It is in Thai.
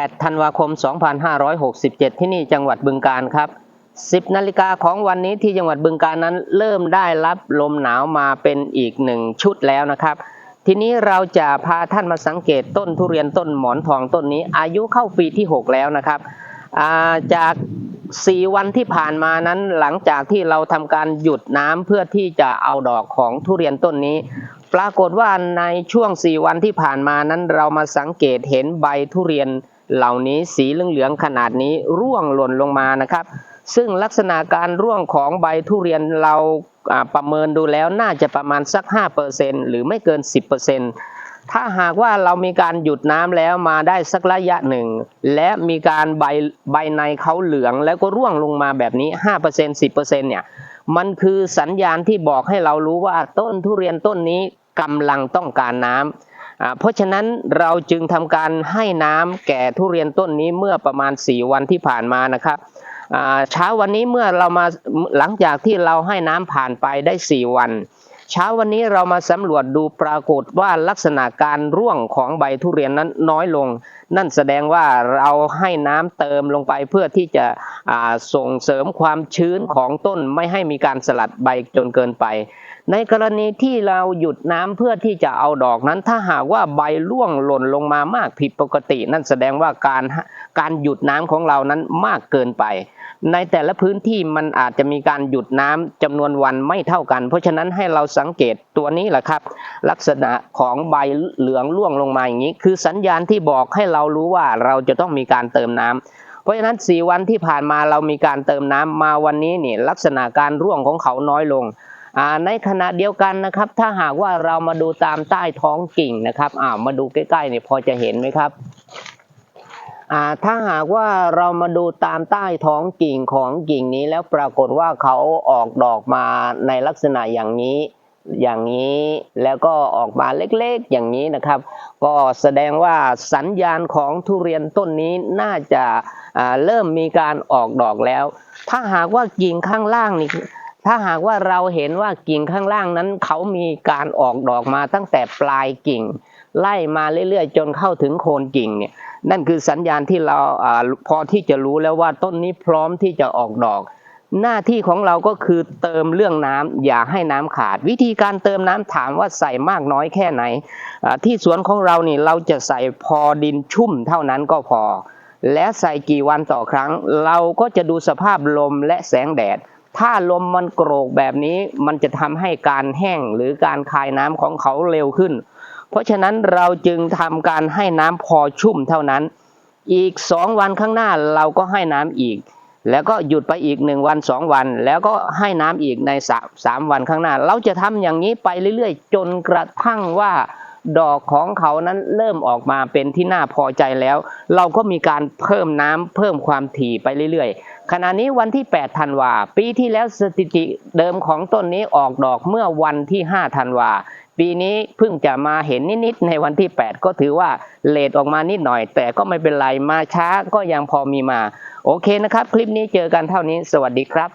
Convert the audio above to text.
8 ธันวาคม 2567 ที่นี่จังหวัดบึงการครับ 10 นาฬิกาของวันนี้ที่จังหวัดบึงการนั้นเริ่มได้รับลมหนาวมาเป็นอีกหนึ่งชุดแล้วนะครับ ทีนี้เราจะพาท่านมาสังเกตต้นทุเรียนต้นหมอนทองต้นนี้ อายุเข้าปีที่ 6 แล้วนะครับาจาก 4 วันที่ผ่านมานั้นหลังจากที่เราทำการหยุดน้ำเพื่อที่จะเอาดอกของทุเรียนต้นนี้ปรากฏว่าในช่วง 4 วันที่ผ่านมานั้นเรามาสังเกตเห็นใบทุเรียน เหล่านี้สีเหลืองๆขนาดนี้ร่วงหล่นลงมานะครับ ซึ่งลักษณะการร่วงของใบทุเรียนเราประเมินดูแล้วน่าจะประมาณสัก 5%หรือไม่เกิน 10%ถ้าหากว่าเรามีการหยุดน้ำแล้วมาได้สักระยะหนึ่ง และมีการใบใบในเขาเหลืองแล้วก็ร่วงลงมาแบบนี้ 5% 10%เนี่ยมันคือสัญญาณที่บอกให้เรารู้ว่าต้นทุเรียนต้นนี้กำลังต้องการน้ำ เพราะฉะนั้นเราจึงทำการให้น้ำแก่ทุเรียนต้นนี้เมื่อประมาณ 4 วันที่ผ่านมานะครับเช้าวันนี้เมื่อเรามาหลังจากที่เราให้น้ำผ่านไปได้ 4 วัน เช้าวันนี้เรามาสำรวจดูปรากฏว่าลักษณะการร่วงของใบทุเรียนนั้นน้อยลง นั่นแสดงว่าเราให้น้ำเติมลงไปเพื่อที่จะส่งเสริมความชื้นของต้นไม่ให้มีการสลัดใบจนเกินไป ในกรณีที่เราหยุดน้ำเพื่อที่จะเอาดอกนั้น ถ้าหากว่าใบร่วงหล่นลงมามากผิดปกติ นั่นแสดงว่าการการหยุดน้ำของเรานั้นมากเกินไป ในแต่ละพื้นที่มันอาจจะมีการหยุดน้ำจำนวนวันไม่เท่ากัน เพราะฉะนั้นให้เราสังเกตตัวนี้แหละครับ ลักษณะของใบเหลืองร่วงลงมาอย่างนี้ คือสัญญาณที่บอกให้เรารู้ว่าเราจะต้องมีการเติมน้ำเพราะฉะนั้น 4 วันที่ผ่านมาเรามีการเติมน้ำมาวันนี้นี่ลักษณะการร่วงของเขาน้อยลงในขณะเดียวกันนะครับ ถ้าหากว่าเรามาดูตามใต้ท้องกิ่งนะครับามาดูใกล้ๆเนี่ยพอจะเห็นไหมครับ ถ้าหากว่าเรามาดูตามใต้ท้องกิ่งของกิ่งนี้แล้วปรากฏว่าเขาออกดอกมาในลักษณะอย่างนี้ อย่างนี้แล้วก็ออกมาเล็กๆอย่างนี้นะครับ ก็แสดงว่าสัญญาณของทุเรียนต้นนี้น่าจะเริ่มมีการออกดอกแล้ว ถ้าหากว่ากิ่งข้างล่างนี่ถ้าหากว่าเราเห็นว่ากิ่งข้างล่างนั้น เขามีการออกดอกมาตั้งแต่ปลายกิ่ง ไล่มาเรื่อยๆ จนเข้าถึงโคนกิ่งเนี่ย นั่นคือสัญญาณที่เราอพอที่จะรู้แล้วว่าต้นนี้พร้อมที่จะออกดอก หน้าที่ของเราก็คือเติมเรื่องน้ำอย่าให้น้ำขาด วิธีการเติมน้ำถามว่าใส่มากน้อยแค่ไหน ที่สวนของเรานี่เราจะใส่พอดินชุ่มเท่านั้นก็พอ และใส่กี่วันต่อครั้ง เราก็จะดูสภาพลมและแสงแดดถ้าลมมันโกรกแบบนี้มันจะทำให้การแห้งหรือการคายน้ำของเขาเร็วขึ้น เพราะฉะนั้นเราจึงทำการให้น้ำพอชุ่มเท่านั้น อีกสองวันข้างหน้าเราก็ให้น้ำอีก แล้วก็หยุดไปอีกหนึ่งวันสองวัน แล้วก็ให้น้ำอีกในสามสามวันข้างหน้า เราจะทำอย่างนี้ไปเรื่อยๆ จนกระทั่งว่าดอกของเขานั้นเริ่มออกมาเป็นที่น่าพอใจแล้ว เราก็มีการเพิ่มน้ำเพิ่มความถี่ไปเรื่อยๆ ขณะนี้วันที่8ธันวาปีที่แล้วสถิติเดิมของต้นนี้ออกดอกเมื่อวันที่5ธันวา ปีนี้เพิ่งจะมาเห็นนิดๆในวันที่ 8 ก็ถือว่าเลทออกมานิดหน่อย แต่ก็ไม่เป็นไรมาช้าก็ยังพอมีมา โอเคนะครับ คลิปนี้เจอกันเท่านี้ สวัสดีครับ